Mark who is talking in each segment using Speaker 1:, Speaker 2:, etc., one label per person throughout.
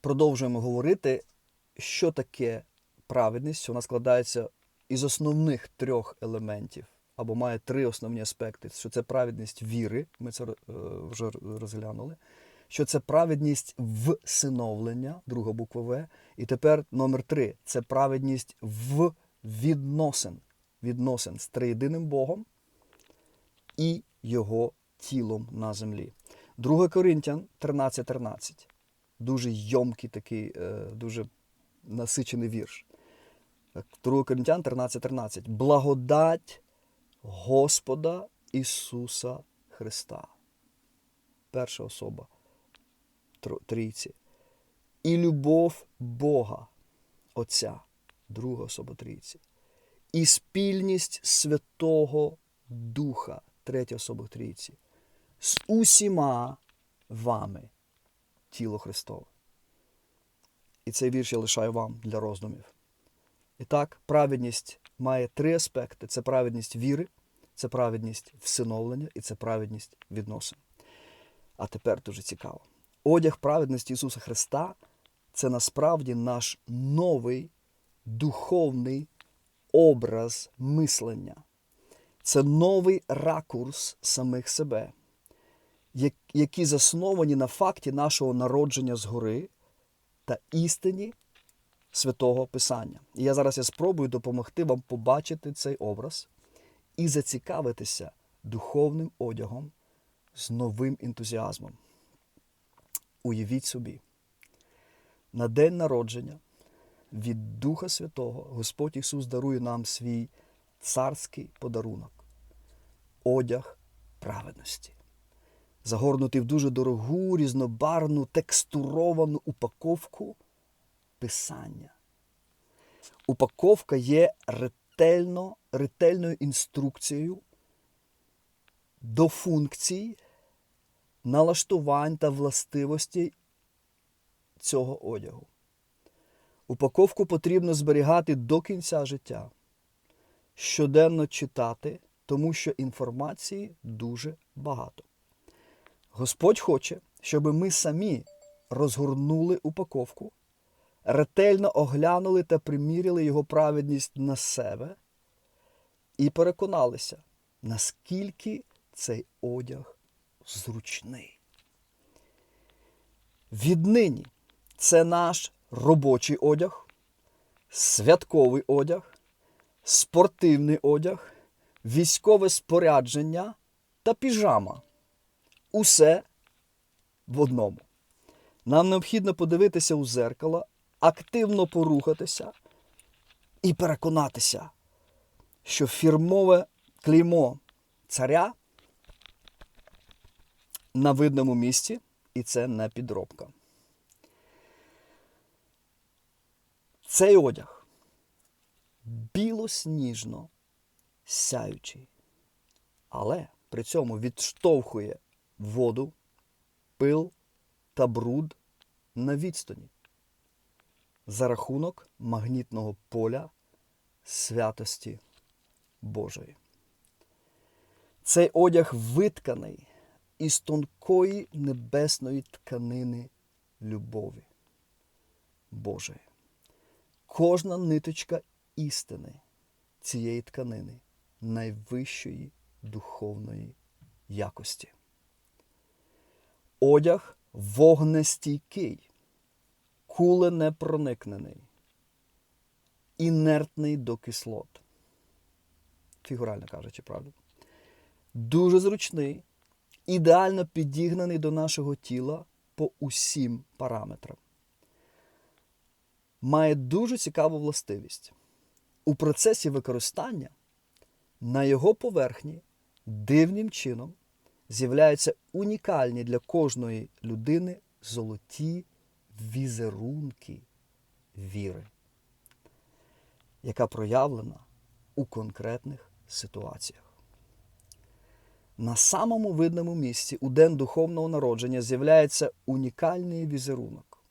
Speaker 1: продовжуємо говорити, що таке праведність. Вона складається із основних трьох елементів, або має три основні аспекти: що це праведність віри, ми це е, вже розглянули. Що це праведність всиновлення, друга буква В. І тепер номер три це праведність в відносин, відносин з триєдиним Богом і його тілом на землі. 2 Коринтян 13.13. 13. Дуже йомкий такий, е, дуже насичений вірш. 2 Коринтян 13.13. 13. Благодать Господа Ісуса Христа. Перша особа трійці. І любов Бога Отця, друга особа трійці. І спільність Святого Духа, третя особа трійці. З усіма вами тіло Христове. І цей вірш я лишаю вам для роздумів. І так, праведність має три аспекти: це праведність віри, це праведність всиновлення і це праведність відносин. А тепер дуже цікаво. Одяг праведності Ісуса Христа це насправді наш новий духовний образ мислення. Це новий ракурс самих себе, які засновані на факті нашого народження згори та істині святого Писання. І я зараз я спробую допомогти вам побачити цей образ і зацікавитися духовним одягом з новим ентузіазмом. Уявіть собі, на день народження від Духа Святого Господь Ісус дарує нам свій царський подарунок одяг праведності, загорнутий в дуже дорогу, різнобарвну, текстуровану упаковку Писання. Упаковка є ретельно, ретельною інструкцією до функцій, налаштувань та властивостей цього одягу. Упаковку потрібно зберігати до кінця життя, щоденно читати, тому що інформації дуже багато. Господь хоче, щоб ми самі розгорнули упаковку, ретельно оглянули та приміряли його праведність на себе і переконалися, наскільки цей одяг зручний. Віднині це наш робочий одяг, святковий одяг, спортивний одяг, військове спорядження та піжама. Усе в одному. Нам необхідно подивитися у зеркало, активно порухатися і переконатися, що фірмове клеймо царя на видному місці, і це не підробка. Цей одяг білосніжно сяючий, але при цьому відштовхує воду, пил та бруд на відстані за рахунок магнітного поля святості Божої. Цей одяг витканий із тонкої небесної тканини любові Божої. Кожна ниточка істини цієї тканини найвищої духовної якості. Одяг вогнестійкий, куленепроникнений, інертний до кислот. Фігурально кажучи, правда? Дуже зручний, ідеально підігнаний до нашого тіла по усім параметрам. Має дуже цікаву властивість. У процесі використання на його поверхні дивним чином з'являються унікальні для кожної людини золоті візерунки віри, яка проявлена у конкретних ситуаціях. На самому видному місці у день духовного народження з'являється унікальний візерунок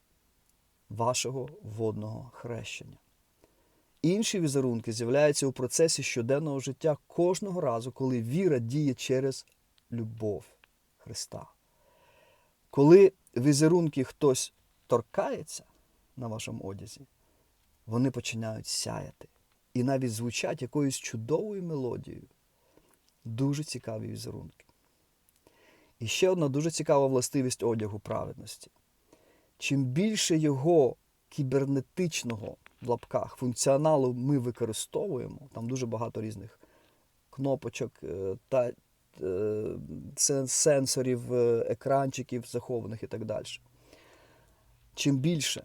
Speaker 1: вашого водного хрещення. Інші візерунки з'являються у процесі щоденного життя кожного разу, коли віра діє через любов Христа. Коли візерунки хтось торкається на вашому одязі, вони починають сяяти і навіть звучать якоюсь чудовою мелодією. Дуже цікаві візерунки. І ще одна дуже цікава властивість одягу праведності. Чим більше його кібернетичного в лапках функціоналу ми використовуємо, там дуже багато різних кнопочок е, та сенсорів, е, екранчиків захованих і так далі. Чим більше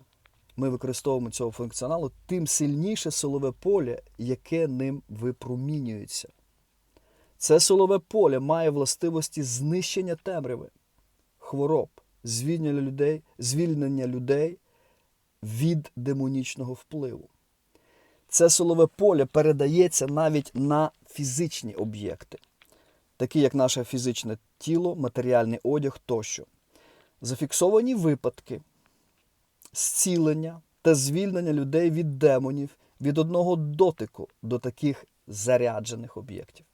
Speaker 1: ми використовуємо цього функціоналу, тим сильніше силове поле, яке ним випромінюється. Це силове поле має властивості знищення темряви, хвороб, звільнення людей, звільнення людей від демонічного впливу. Це силове поле передається навіть на фізичні об'єкти, такі як наше фізичне тіло, матеріальний одяг тощо. Зафіксовані випадки зцілення та звільнення людей від демонів від одного дотику до таких заряджених об'єктів.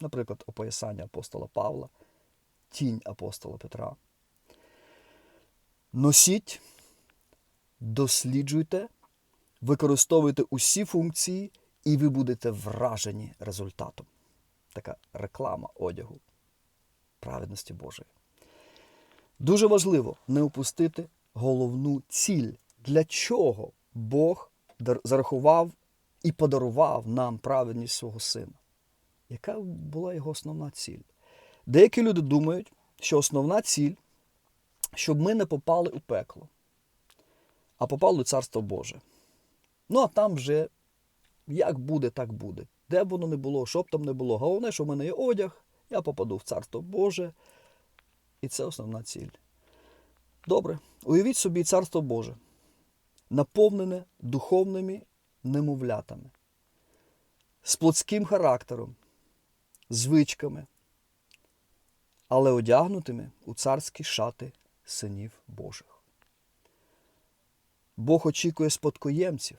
Speaker 1: Наприклад, опоясання апостола Павла, тінь апостола Петра. Носіть, досліджуйте, використовуйте усі функції, і ви будете вражені результатом. Така реклама одягу праведності Божої. Дуже важливо не упустити головну ціль, для чого Бог зарахував і подарував нам праведність свого сина. Яка була його основна ціль? Деякі люди думають, що основна ціль, щоб ми не попали у пекло, а попали у Царство Боже. Ну, а там вже як буде, так буде. Де б воно не було, що б там не було. Головне, що в мене є одяг, я попаду в Царство Боже. І це основна ціль. Добре, уявіть собі Царство Боже, наповнене духовними немовлятами, з плотським характером, звичками, але одягнутими у царські шати синів Божих. Бог очікує спадкоємців,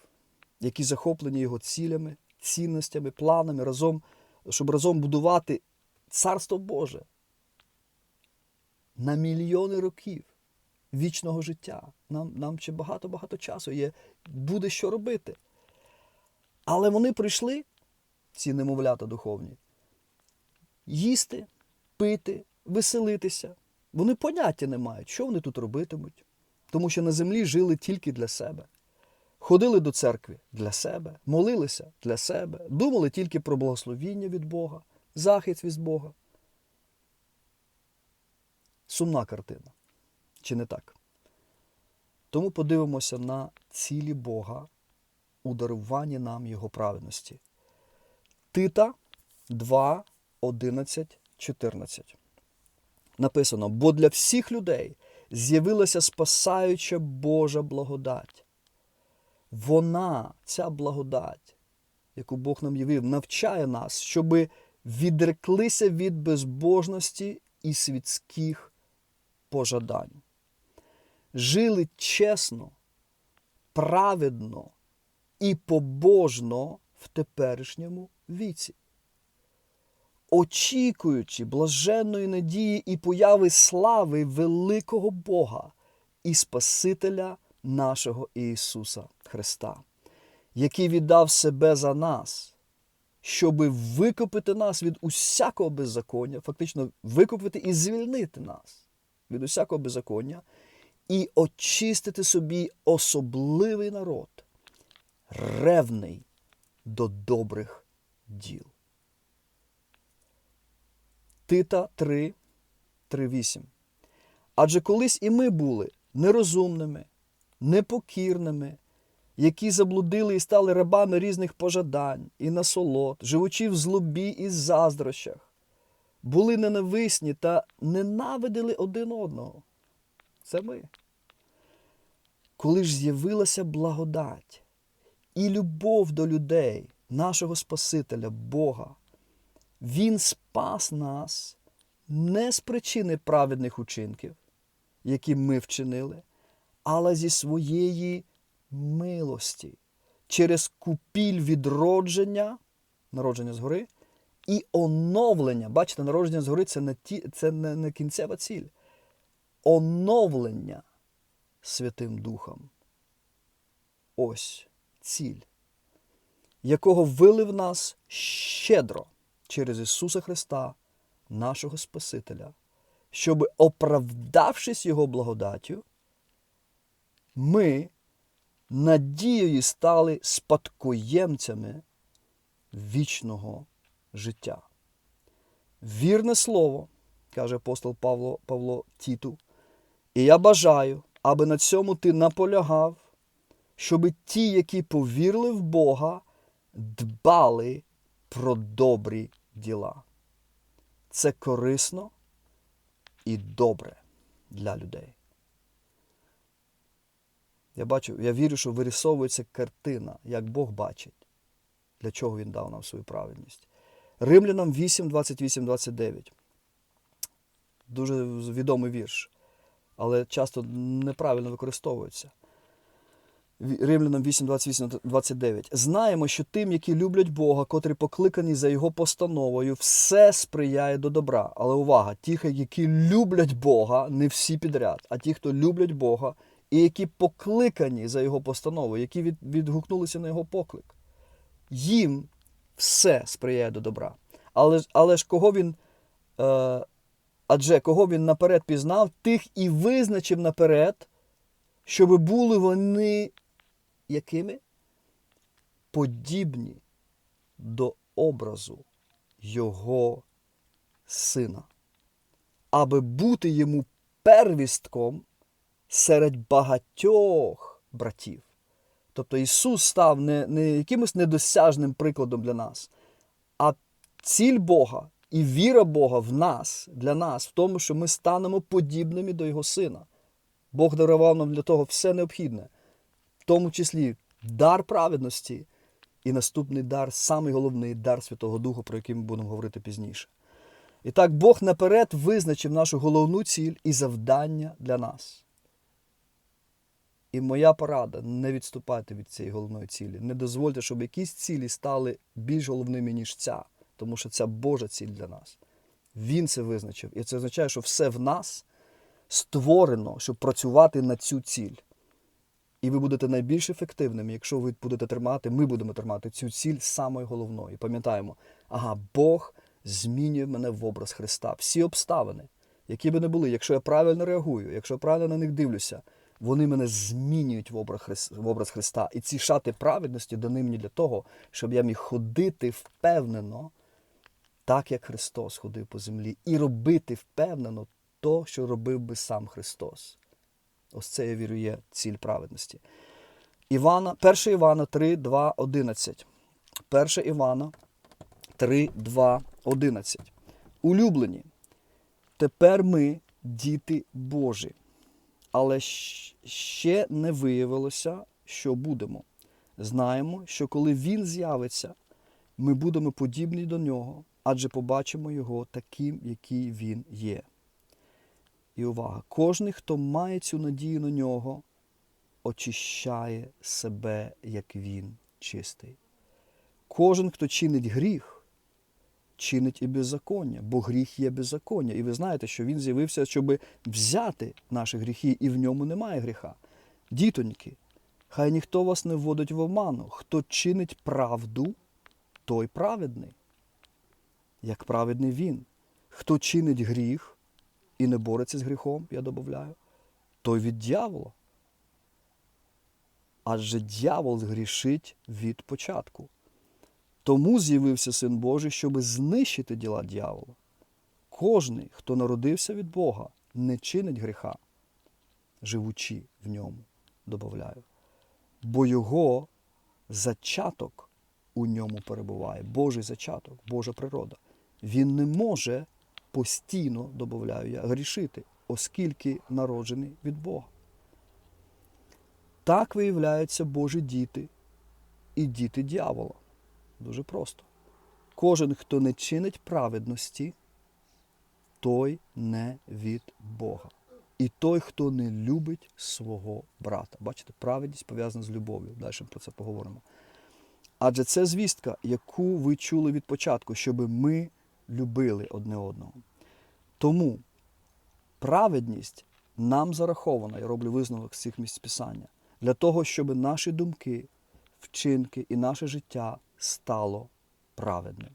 Speaker 1: які захоплені його цілями, цінностями, планами, разом, щоб разом будувати Царство Боже на мільйони років вічного життя. Нам, нам ще багато-багато часу є, буде що робити. Але вони прийшли, ці немовлята духовні, їсти, пити, веселитися. Вони поняття не мають, що вони тут робитимуть. Тому що на землі жили тільки для себе. Ходили до церкви для себе, молилися для себе, думали тільки про благословіння від Бога, захист від Бога. Сумна картина. Чи не так? Тому подивимося на цілі Бога у даруванні нам Його праведності. Тита 2, 11, 14. Написано: бо для всіх людей з'явилася спасаюча Божа благодать. Вона, ця благодать, яку Бог нам явив, навчає нас, щоби відреклися від безбожності і світських пожадань. Жили чесно, праведно і побожно в теперішньому віці, очікуючи блаженної надії і появи слави великого Бога і Спасителя нашого Ісуса Христа, який віддав себе за нас, щоби викупити нас від усякого беззаконня, фактично викупити і звільнити нас від усякого беззаконня і очистити собі особливий народ, ревний до добрих діл. Тита 3, 3.8. Адже колись і ми були нерозумними, непокірними, які заблудили і стали рабами різних пожадань і насолод, живучи в злобі і заздрощах, були ненависні та ненавидили один одного. Це ми. Коли ж з'явилася благодать і любов до людей, нашого Спасителя, Бога, Він спас нас не з причини праведних учинків, які ми вчинили, але зі своєї милості, через купіль відродження, народження згори, і оновлення. Бачите, народження згори це не, ті, це не, не кінцева ціль. Оновлення Святим Духом. Ось ціль, якого вилив нас щедро через Ісуса Христа, нашого Спасителя, щоб, оправдавшись Його благодаттю, ми надією стали спадкоємцями вічного життя. Вірне слово, каже апостол Павло, Павло Тіту, і я бажаю, аби на цьому ти наполягав, щоб ті, які повірили в Бога, дбали про добрі діла. Це корисно і добре для людей. Я бачу, я вірю, що вирисовується картина, як Бог бачить, для чого Він дав нам свою праведність. Римлянам 8, 28, 29. Дуже відомий вірш, але часто неправильно використовується. Римлянам 8, 28, 29. Знаємо, що тим, які люблять Бога, котрі покликані за Його постановою, все сприяє до добра. Але увага, ті, які люблять Бога, не всі підряд, а ті, хто люблять Бога, і які покликані за Його постановою, які від, відгукнулися на Його поклик, їм все сприяє до добра. Але, але ж кого він. Е, адже кого він наперед пізнав, тих і визначив наперед, щоб були вони якими? Подібні до образу Його сина, аби бути йому первістком серед багатьох братів. Тобто Ісус став не, не якимось недосяжним прикладом для нас, а ціль Бога і віра Бога в нас, для нас, в тому, що ми станемо подібними до Його Сина. Бог дарував нам для того все необхідне, в тому числі дар праведності і наступний дар, самий головний дар Святого Духу, про який ми будемо говорити пізніше. І так, Бог наперед визначив нашу головну ціль і завдання для нас. І моя порада не відступайте від цієї головної цілі. Не дозвольте, щоб якісь цілі стали більш головними, ніж ця, тому що це Божа ціль для нас. Він це визначив. І це означає, що все в нас створено, щоб працювати на цю ціль. І ви будете найбільш ефективними, якщо ви будете тримати, ми будемо тримати цю ціль самою головною. І пам'ятаємо, ага, Бог змінює мене в образ Христа. Всі обставини, які би не були, якщо я правильно реагую, якщо я правильно на них дивлюся, вони мене змінюють в образ, Хрис- в образ Христа. І ці шати праведності дані мені для того, щоб я міг ходити впевнено, так як Христос ходив по землі, і робити впевнено то, що робив би сам Христос. Ось це, я вірю, є ціль праведності. Івана, 1 Івана 3, 2, 11. 1 Івана 3, 2, 11. Улюблені. Тепер ми діти Божі, але ще не виявилося, що будемо. Знаємо, що коли Він з'явиться, ми будемо подібні до нього, адже побачимо його таким, який він є. І увага, кожен, хто має цю надію на нього, очищає себе, як він чистий. Кожен, хто чинить гріх, чинить і беззаконня, бо гріх є беззаконня. І ви знаєте, що він з'явився, щоб взяти наші гріхи, і в ньому немає гріха. Дітоньки, хай ніхто вас не вводить в оману. Хто чинить правду, той праведний, як праведний він. Хто чинить гріх і не бореться з гріхом, я додаю, той від дьявола. Адже дьявол грішить від початку. Тому з'явився Син Божий, щоб знищити діла дьявола. Кожний, хто народився від Бога, не чинить гріха, живучи в ньому, додаю. Бо його зачаток у ньому перебуває, Божий зачаток, Божа природа. Він не може постійно, додаю я, грішити, оскільки народжений від Бога. Так виявляються Божі діти і діти дьявола. Дуже просто. Кожен, хто не чинить праведності, той не від Бога. І той, хто не любить свого брата. Бачите, праведність пов'язана з любов'ю. Далі про це поговоримо. Адже це звістка, яку ви чули від початку, щоб ми любили одне одного. Тому праведність нам зараховано, я роблю висновок з цих місць писання, для того, щоб наші думки, вчинки і наше життя стало праведним.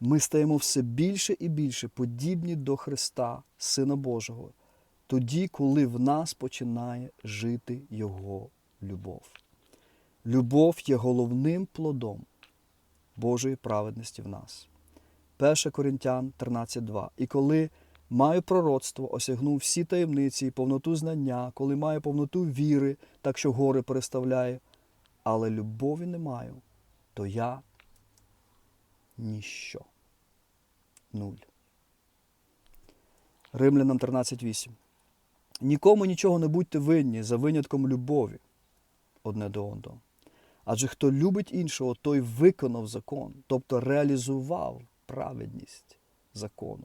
Speaker 1: Ми стаємо все більше і більше подібні до Христа, Сина Божого, тоді, коли в нас починає жити Його любов. Любов є головним плодом Божої праведності в нас. 1 Коринтян 13.2. І коли маю пророцтво, осягнув всі таємниці і повноту знання, коли маю повноту віри, так що гори переставляю, але любові не маю, то я ніщо. Нуль. Римлянам 13.8. Нікому нічого не будьте винні за винятком любові одне до одного. Адже хто любить іншого, той виконав закон, тобто реалізував праведність закону.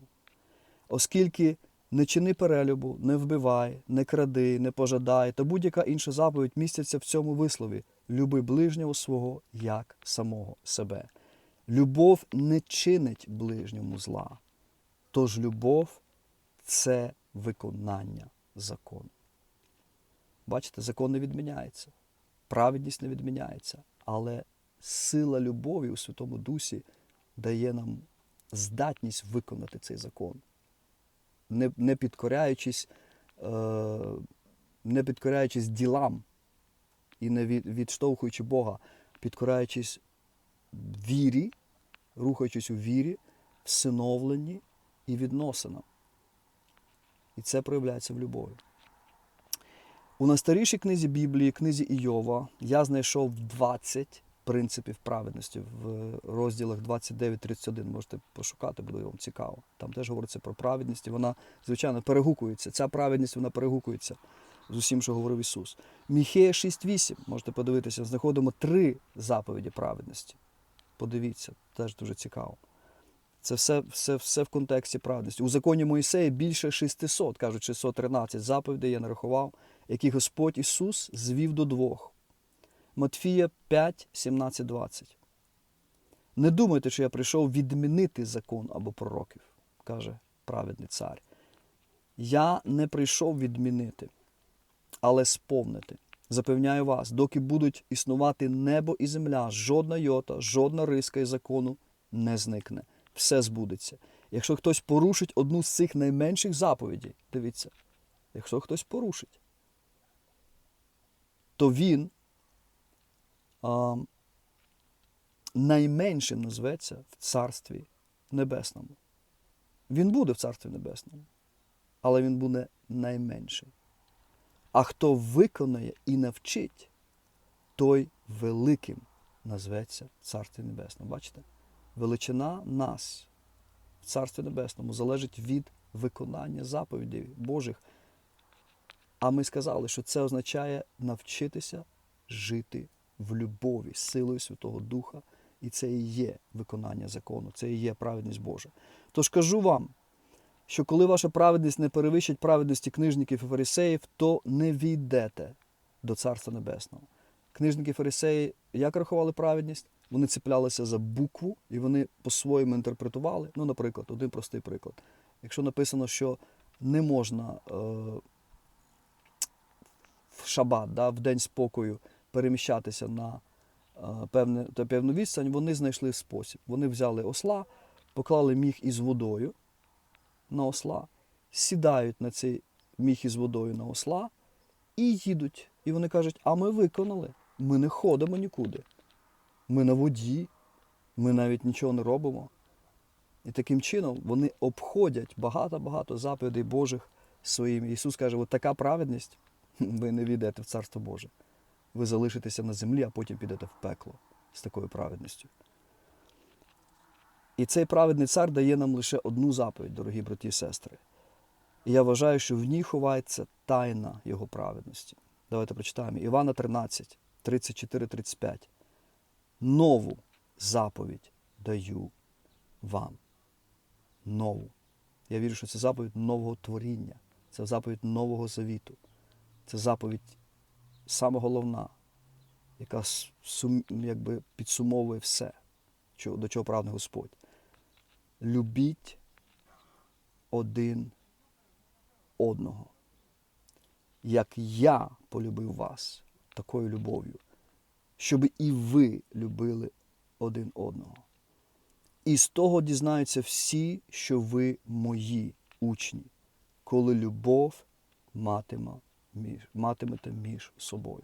Speaker 1: Оскільки не чини перелюбу, не вбивай, не кради, не пожадай, та будь-яка інша заповідь містяться в цьому вислові люби ближнього свого як самого себе. Любов не чинить ближньому зла. Тож любов це виконання закону. Бачите, закон не відміняється, праведність не відміняється, але сила любові у Святому Дусі дає нам здатність виконати цей закон, не, не підкоряючись, е, не підкоряючись ділам і не від, відштовхуючи Бога, підкоряючись вірі, рухаючись у вірі, всиновленні і відносинам. І це проявляється в любові. У найстарішій книзі Біблії, книзі Іова, я знайшов 20 принципів праведності в розділах 29-31. Можете пошукати, буде вам цікаво. Там теж говориться про праведність, і вона, звичайно, перегукується. Ця праведність вона перегукується з усім, що говорив Ісус. Міхея 6.8, можете подивитися, знаходимо три заповіді праведності. Подивіться, теж дуже цікаво. Це все, все, все в контексті праведності. У законі Моїсея більше 600, кажуть 613 заповідей я нарахував, які Господь Ісус звів до двох. Матфія 5, 17, 20. Не думайте, що я прийшов відмінити закон або пророків, каже праведний цар. Я не прийшов відмінити, але сповнити. Запевняю вас, доки будуть існувати небо і земля, жодна йота, жодна риска із закону не зникне. Все збудеться. Якщо хтось порушить одну з цих найменших заповідей, дивіться, якщо хтось порушить, то він а, найменшим назветься в Царстві Небесному. Він буде в Царстві Небесному, але він буде найменшим. А хто виконає і навчить, той великим назветься в Царстві Небесному. Бачите? Величина нас в Царстві Небесному залежить від виконання заповідей Божих. А ми сказали, що це означає навчитися жити в любові, силою Святого Духа, і це і є виконання закону, це і є праведність Божа. Тож кажу вам, що коли ваша праведність не перевищить праведності книжників і фарисеїв, то не війдете до Царства Небесного. Книжники фарисеї як рахували праведність? Вони цеплялися за букву і вони по-своєму інтерпретували. Ну, наприклад, один простий приклад. Якщо написано, що не можна е, в шабат, да, в день спокою переміщатися на е, певне, певну відстань, вони знайшли спосіб. Вони взяли осла, поклали міг із водою на осла, сідають на цей міг із водою на осла і їдуть. І вони кажуть, а ми виконали, ми не ходимо нікуди. Ми на воді, ми навіть нічого не робимо. І таким чином вони обходять багато-багато заповідей Божих своїми. Ісус каже, от така праведність, ви не війдете в Царство Боже. Ви залишитеся на землі, а потім підете в пекло з такою праведністю. І цей праведний цар дає нам лише одну заповідь, дорогі браті і сестри. І я вважаю, що в ній ховається тайна його праведності. Давайте прочитаємо. Івана 13, 34-35. Нову заповідь даю вам. Нову. Я вірю, що це заповідь нового творіння, це заповідь нового завіту. Це заповідь саме головна, яка сум, якби підсумовує все, до чого прагне Господь. Любіть один одного. Як я полюбив вас такою любов'ю, щоб і ви любили один одного. І з того дізнаються всі, що ви мої учні, коли любов матиме між, матимете між собою.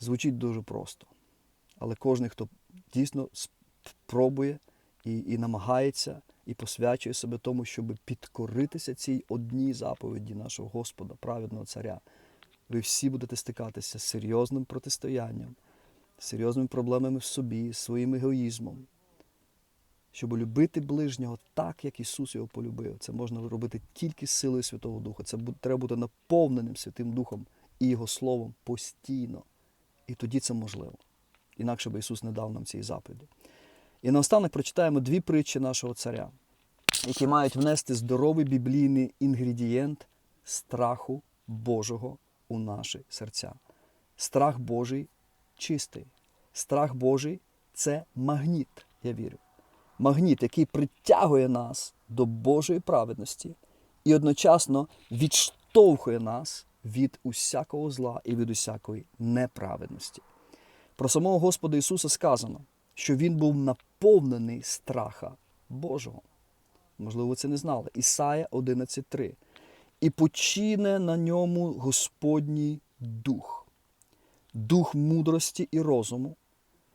Speaker 1: Звучить дуже просто. Але кожен, хто дійсно спробує і, і намагається, і посвячує себе тому, щоб підкоритися цій одній заповіді нашого Господа, праведного царя, ви всі будете стикатися з серйозним протистоянням, з серйозними проблемами в собі, з своїм егоїзмом. Щоб любити ближнього так, як Ісус його полюбив. Це можна робити тільки силою Святого Духа. Це треба бути наповненим Святим Духом і Його Словом постійно. І тоді це можливо. Інакше би Ісус не дав нам цієї заповіді. І наостанок прочитаємо дві притчі нашого царя, які мають внести здоровий біблійний інгредієнт страху Божого у наші серця. Страх Божий чистий. Страх Божий це магніт, я вірю. Магніт, який притягує нас до Божої праведності і одночасно відштовхує нас від усякого зла і від усякої неправедності. Про самого Господа Ісуса сказано, що Він був наповнений страха Божого. Можливо, це не знали. Ісая 11.3. І почине на ньому Господній дух, дух мудрості і розуму,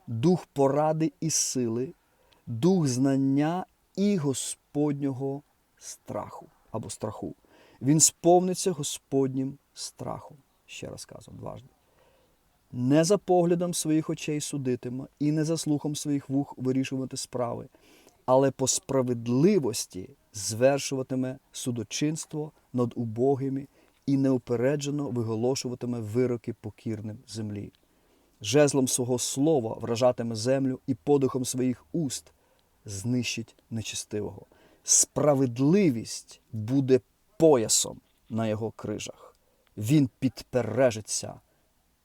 Speaker 1: дух поради і сили, дух знання і Господнього страху або страху. Він сповниться Господнім страхом. Ще раз кажу, дважди. Не за поглядом своїх очей судитиме і не за слухом своїх вух вирішувати справи, але по справедливості звершуватиме судочинство над убогими і неупереджено виголошуватиме вироки покірним землі. Жезлом свого слова вражатиме землю і подихом своїх уст знищить нечистивого. Справедливість буде поясом на його крижах. Він підпережеться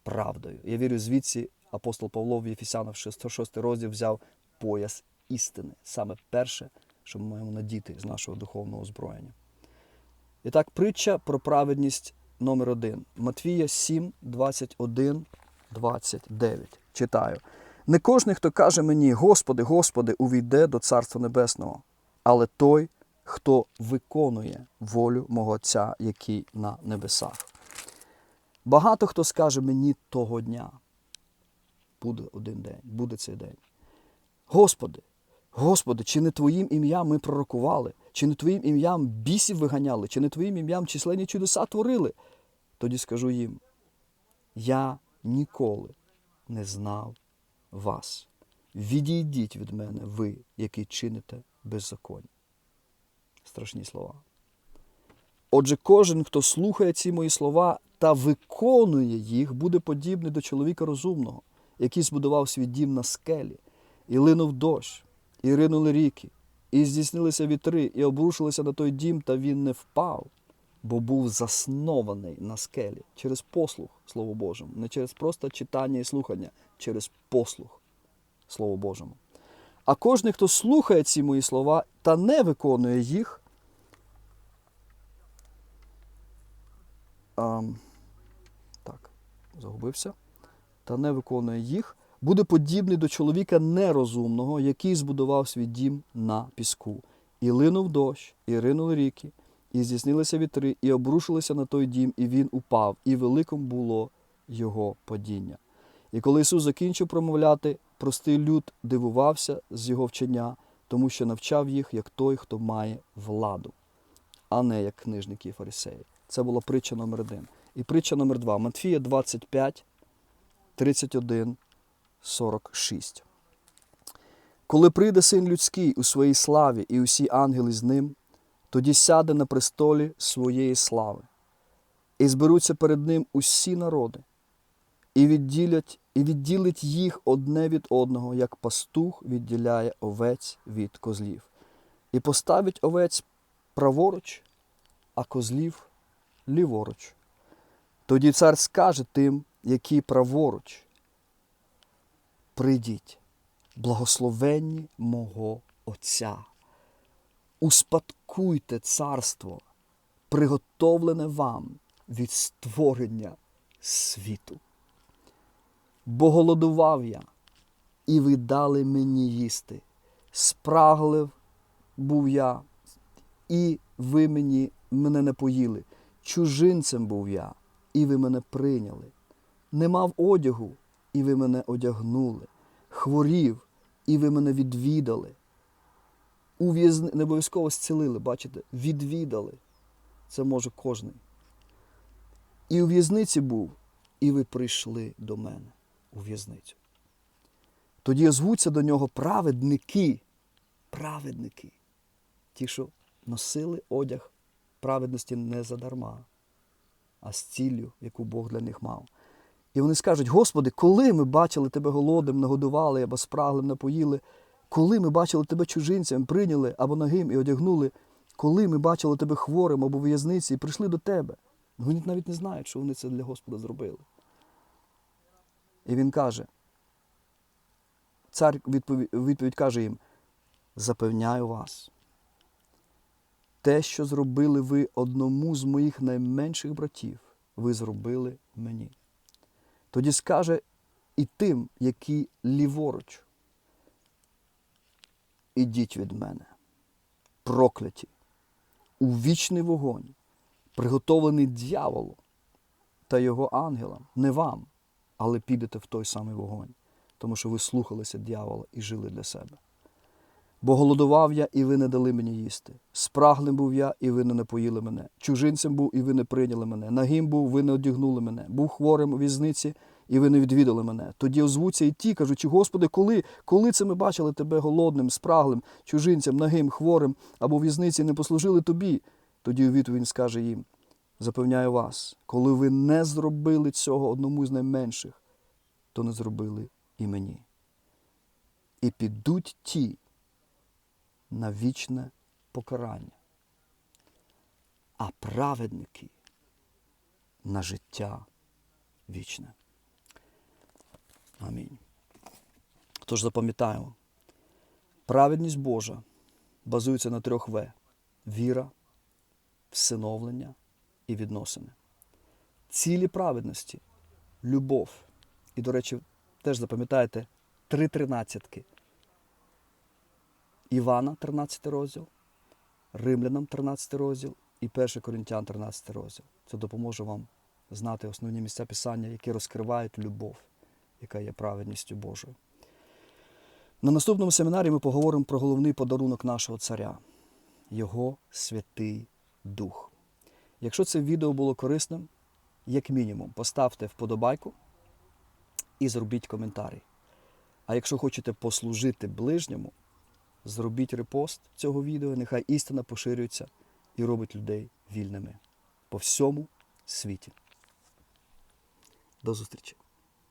Speaker 1: правдою. Я вірю, звідси апостол Павло в Єфесянах 6, 6 розділ взяв пояс істини. Саме перше, що ми маємо надіти з нашого духовного озброєння. І так, притча про праведність номер 1 Матвія 7, 21, 29. Читаю. Не кожен, хто каже мені, Господи, Господи, увійде до Царства Небесного, але той, хто виконує волю мого Отця, який на небесах. Багато хто скаже мені того дня. Буде один день, буде цей день. Господи, Господи, чи не Твоїм ім'ям ми пророкували, чи не Твоїм ім'ям бісів виганяли, чи не Твоїм ім'ям численні чудеса творили? Тоді скажу їм: Я ніколи не знав вас. Відійдіть від мене, ви, які чините беззаконня. Страшні слова. Отже, кожен, хто слухає ці мої слова та виконує їх, буде подібний до чоловіка розумного, який збудував свій дім на скелі, і линув дощ, і ринули ріки, і здійснилися вітри, і обрушилися на той дім, та він не впав, бо був заснований на скелі через послух Слову Божому, не через просто читання і слухання, через послух Слову Божому. А кожен, хто слухає ці мої слова та не виконує їх, так, загубився, та не виконує їх, буде подібний до чоловіка нерозумного, який збудував свій дім на піску. І линув дощ, і ринули ріки, і здійснилися вітри, і обрушилися на той дім, і він упав, і великим було його падіння. І коли Ісус закінчив промовляти, простий люд дивувався з його вчення, тому що навчав їх як той, хто має владу, а не як книжники і фарисеї. Це була притча номер один. І притча номер два. Матфія 25, 31, 46. Коли прийде син людський у своїй славі і усі ангели з ним, тоді сяде на престолі своєї слави, і зберуться перед ним усі народи, і відділять, і відділить їх одне від одного, як пастух відділяє овець від козлів, і поставить овець праворуч, а козлів ліворуч. Тоді цар скаже тим, які праворуч. Прийдіть, благословенні мого Отця. Успадкуйте царство, приготовлене вам від створення світу. Бо голодував я, і ви дали мені їсти. Спраглив був я, і ви мені мене не поїли. Чужинцем був я, і ви мене прийняли. Не мав одягу, і ви мене одягнули. Хворів, і ви мене відвідали. У в'язни... Не обов'язково зцілили, бачите, відвідали. Це може кожний. І у в'язниці був, і ви прийшли до мене у в'язницю. Тоді озвуться до нього праведники, праведники, ті, що носили одяг праведності не задарма, а з ціллю, яку Бог для них мав. І вони скажуть: Господи, коли ми бачили тебе голодним, нагодували або спраглим напоїли, коли ми бачили тебе чужинцям, прийняли або нагим і одягнули, коли ми бачили тебе хворим або в'язниці і прийшли до тебе. Вони навіть не знають, що вони це для Господа зробили. І він каже, цар відповідь каже їм: запевняю вас, те, що зробили ви одному з моїх найменших братів, ви зробили мені. Тоді скаже і тим, які ліворуч. Ідіть від мене, прокляті, у вічний вогонь, приготований дьяволу та його ангелам, не вам, але підете в той самий вогонь, тому що ви слухалися дьявола і жили для себе. Бо голодував я, і ви не дали мені їсти. Спраглим був я, і ви не напоїли мене. Чужинцем був, і ви не прийняли мене. Нагим був, ви не одягнули мене. Був хворим у в'язниці, і ви не відвідали мене. Тоді озвуться і ті, кажучи, Господи, коли, коли це ми бачили тебе голодним, спраглим, чужинцем, нагим, хворим або в в'язниці не послужили тобі? Тоді у він скаже їм: Запевняю вас, коли ви не зробили цього одному з найменших, то не зробили і мені. І підуть ті на вічне покарання, а праведники на життя вічне. Амінь. Тож запам'ятаємо, праведність Божа базується на трьох В: віра, всиновлення і відносини. Цілі праведності любов. І, до речі, теж запам'ятайте три тринадцятки. Івана, 13 розділ, Римлянам 13 розділ і 1 Коринтян 13 розділ. Це допоможе вам знати основні місця Писання, які розкривають любов, яка є праведністю Божою. На наступному семінарі ми поговоримо про головний подарунок нашого царя Його Святий Дух. Якщо це відео було корисним, як мінімум, поставте вподобайку і зробіть коментарі. А якщо хочете послужити ближньому, зробіть репост цього відео, нехай істина поширюється і робить людей вільними по всьому світі. До зустрічі!